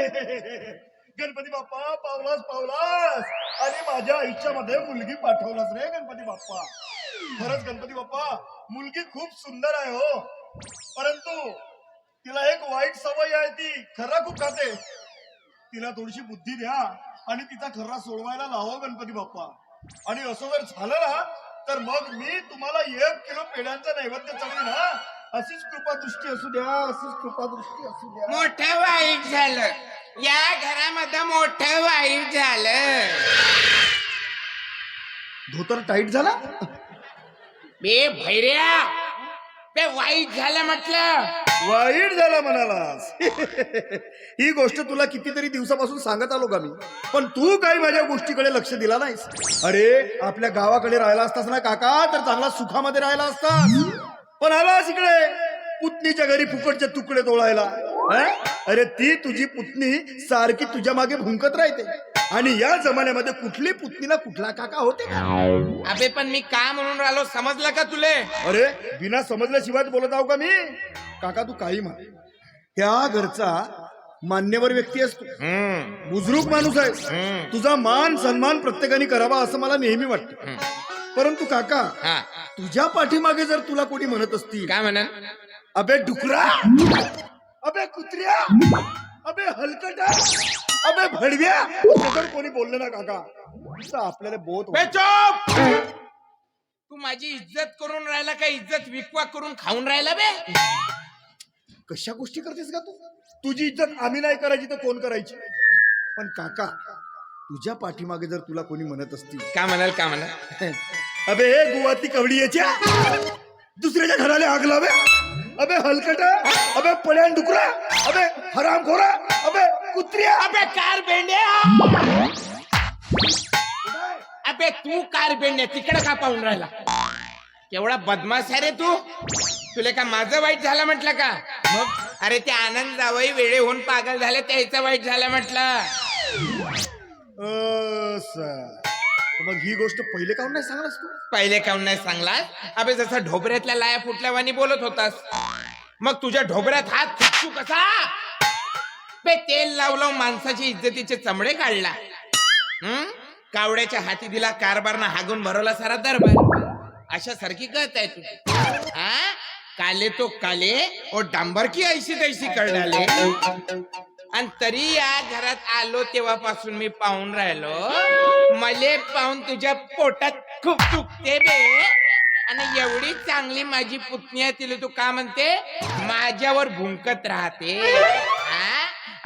गणपती बाप्पा पावलास पावलास. आणि माझ्या आईच्या मध्ये मुलगी पाठवलास रे गणपती बाप्पा. खरंच गणपती बाप्पा मुलगी खूप सुंदर आहे हो. परंतु तिला एक वाईट सवय आहे ती खरा खूप खाते. तिला थोडीशी बुद्धी द्या आणि तिचा खर्रा सोडवायला लावा गणपती बाप्पा. आणि असं जर झालं ना तर मग मी तुम्हाला एक किलो पेढ्यांचा नैवेद्य चढवेन ना अशीच कृपा दृष्टी असू द्या अशीच कृपा दृष्टी असू द्या. मोठं वाईट झालं. या घरामध्ये मोठं वाईट झालं. धोतर टाईट झाला? बे भैऱ्या बे वाईट झालं म्हटलं. वाईट झाला म्हणालास. ही गोष्ट तुला कितीतरी दिवसापासून सांगत आलो का मी? पण तू काही माझ्या गोष्टीकडे लक्ष दिला नाहीस. अरे आपल्या गावाकडे राहिला असतास ना काका तर चांगला सुखामध्ये राहिला असतास. पण आलास इकडे. पुतणीच्या घरी फुकटचे तुकडे तोळायला? अरे ती तुझी पुतणी सारखी तुझ्या मागे भुंकत राहते. आणि या जमान्यामध्ये कुठली पुतणीला कुठला काका होते अबे पण मी का म्हणून राहिलो? समजलं का तुले? अरे बिना समजल्याशिवाय बोलत आहो का मी? काका तू काही म्हण. त्या घरचा मान्यवर व्यक्ती असतो. बुजुर्ग माणूस हम्म. तुझा मान सन्मान प्रत्येकाने करावा असं मला नेहमी वाटतं. परंतु काका हा. तुझ्या पाठीमागे जर तुला कोणी म्हणत असतील काय म्हणन अबे डुकरा! अबे कुत्र्या! अबे हलकटा! अबे भडव्या! असं जर कोणी बोललं ना काका? तर आपल्याला बोत बे चोप! तू माझी इज्जत करून राहिला का? इज्जत विकवा करून खाऊन राहिला बे? कशा गोष्टी करतेस का तू? तुझी इज्जत आम्ही नाही करायची तर कोण करायची? पण काका तुझ्या पाठीमागे जर तुला कोणी म्हणत असतील. का म्हणाल का म्हणाल? अबे हे गुवाती कवडी याच्या दुसऱ्याच्या घराला आग लावे अबे हलकटा अबे पड्यान डुकरा अबे हराम खोरा अबे कुत्र्या. अबे कार बेंड्या अबे तू कार बेंड्या तिकडे का पाहून राहिला? केवढा बदमाश आहे रे तू. तुला का माझं वाईट झालं म्हटलं का? मग? अरे ते आनंद जावई वेळे होऊन पागल झाले त्याचं वाईट झालं म्हटलं. असं. मग ही गोष्ट पहिले काऊन नाही सांगलास तू? पहिले काऊन नाही सांगला अबे जसा ढोबऱ्यातल्या लाया फुटल्यावानी बोलत होतास. मग तुझ्या ढोबऱ्यात हात फुटू कसा? बे तेल लावलं माणसाची इज्जतीचे चमडे काढला. हम्म कावड्याच्या हाती दिला कारभारनं हागून भरवला सारा दरबार. अशा सारखी गत आहे तू. हा? काले तो काले ओ डांबर की ऐशी तैशी कळडाले आणि तरी या घरात आलो तेव्हापासून मी पाहून राहिलो. मले पाहून तुझ्या पोटात खूप दुखते बे. आणि एवढी चांगली माझी पुतणी आहे तिला तू का म्हणते? माझ्यावर भुंकत राहते.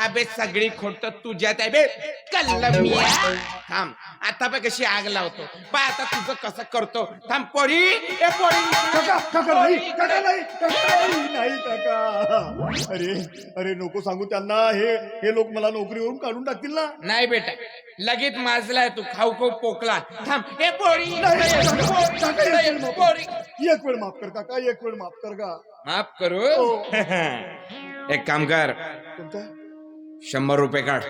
अबे सगळी खोट तुझ्यात आहे बे. कल्लमिया थांब आता बे कशी आग लावतो. पा आता तुझं कसं करतो. थांब पोरी. ए पोरी. काका काका नाही काका नाही काका नाही नाही काका. अरे अरे नको सांगू त्यांना. हे हे लोक मला नोकरीवरून काढून टाकतील ना? नाही बेटा. लगेच माजलाय तू. खाऊ खाऊ पोकला. थांब. ए पोरी. नाही, काका, काका, एक वेळ माफ कर. पोरी. एक वेळ माफ कर काका एक वेळ माफ कर का माफ करू? हो. एक काम कर. कोणता? शंभर रुपये काढ.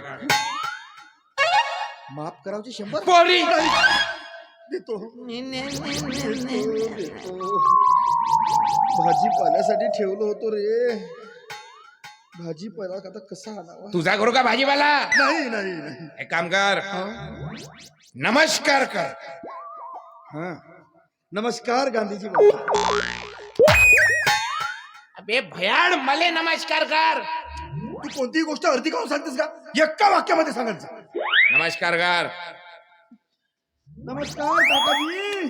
माफ करावचे शंभर. पोरी. देतो. भाजीपाल्यासाठी ठेवलं होतो रे. भाजीपाला आता कसा आणावा? तुझा करू का भाजीवाला नाही नाही नाही. एक काम कर. नमस्कार कर. हा. नमस्कार गांधीजी बाबा अबे भयाड मले नमस्कार कर. कोणतीही गोष्ट अर्धी काऊन सांगतेस का? एका वाक्यामध्ये सांगायचं नमस्कार कर नमस्कार काकाजी.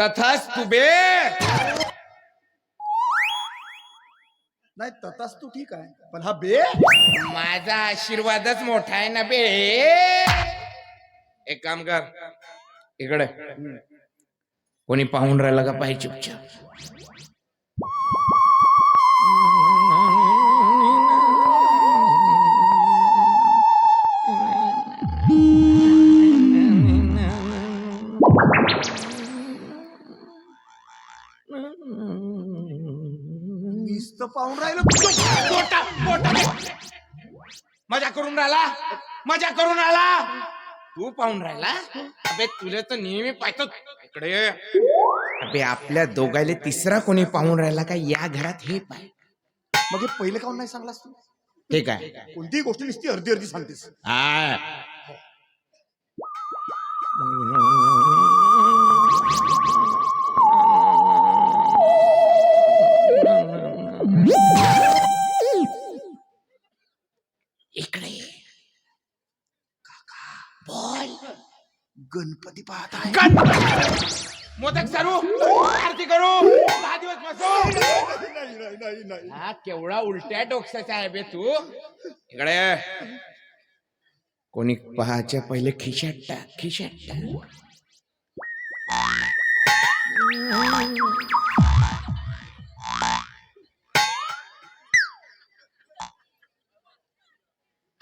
तथाच तू बे नाही ततास तू ठीक आहे पण हा बे. माझा आशीर्वादच मोठा आहे ना बे. एक काम कर. इकडे. कोणी पाहून राहिलं का पाहिजे? चुपचाप पाहून राहिलो. पोटा पोटा. दे. मजा करून राहिला? मजा करून राहिला? तू पाहून राहिला? अबे तुला तर नेहमी पाहतो. इकडे ये. अबे आपल्या दोघायले तिसरा कोणी पाहून राहिला का? या घरात हे पाय. मग हे पहिले काऊन नाही सांगलास तू? ठीक आहे कोणतीही गोष्ट नुसती अर्धी अर्धी सांगतेस. हा. गणपती पाहत आहे! मोदक सरू आरती करू. दहा दिवस बसू. नाही नाही नाही नाही हा केवढा उलट्या डोक्याचा आहे बे तू. इकडे कोणी पहाच्या पहिले खिशात टाक खिशात टाक.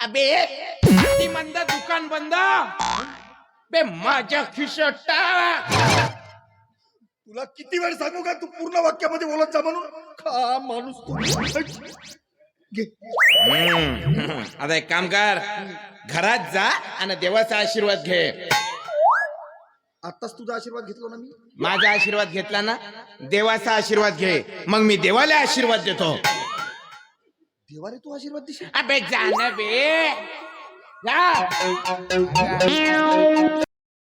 अबे ती मंद दुकान बंद. बे माझ्या खिशात तुला किती वेळ सांगू का? तू पूर्ण वाक्यामध्ये बोलत जा म्हणून. खा माणूस तू. घे. हम्म. आता एक काम कर. घरात जा आणि देवाचा आशीर्वाद घे. आत्ताच तुझा आशीर्वाद घेतला ना मी? माझा आशीर्वाद घेतला ना? देवाचा आशीर्वाद घे. मग मी देवाला आशीर्वाद देतो. देवाने तू आशीर्वाद देशील? अबे जा ना बे. जा.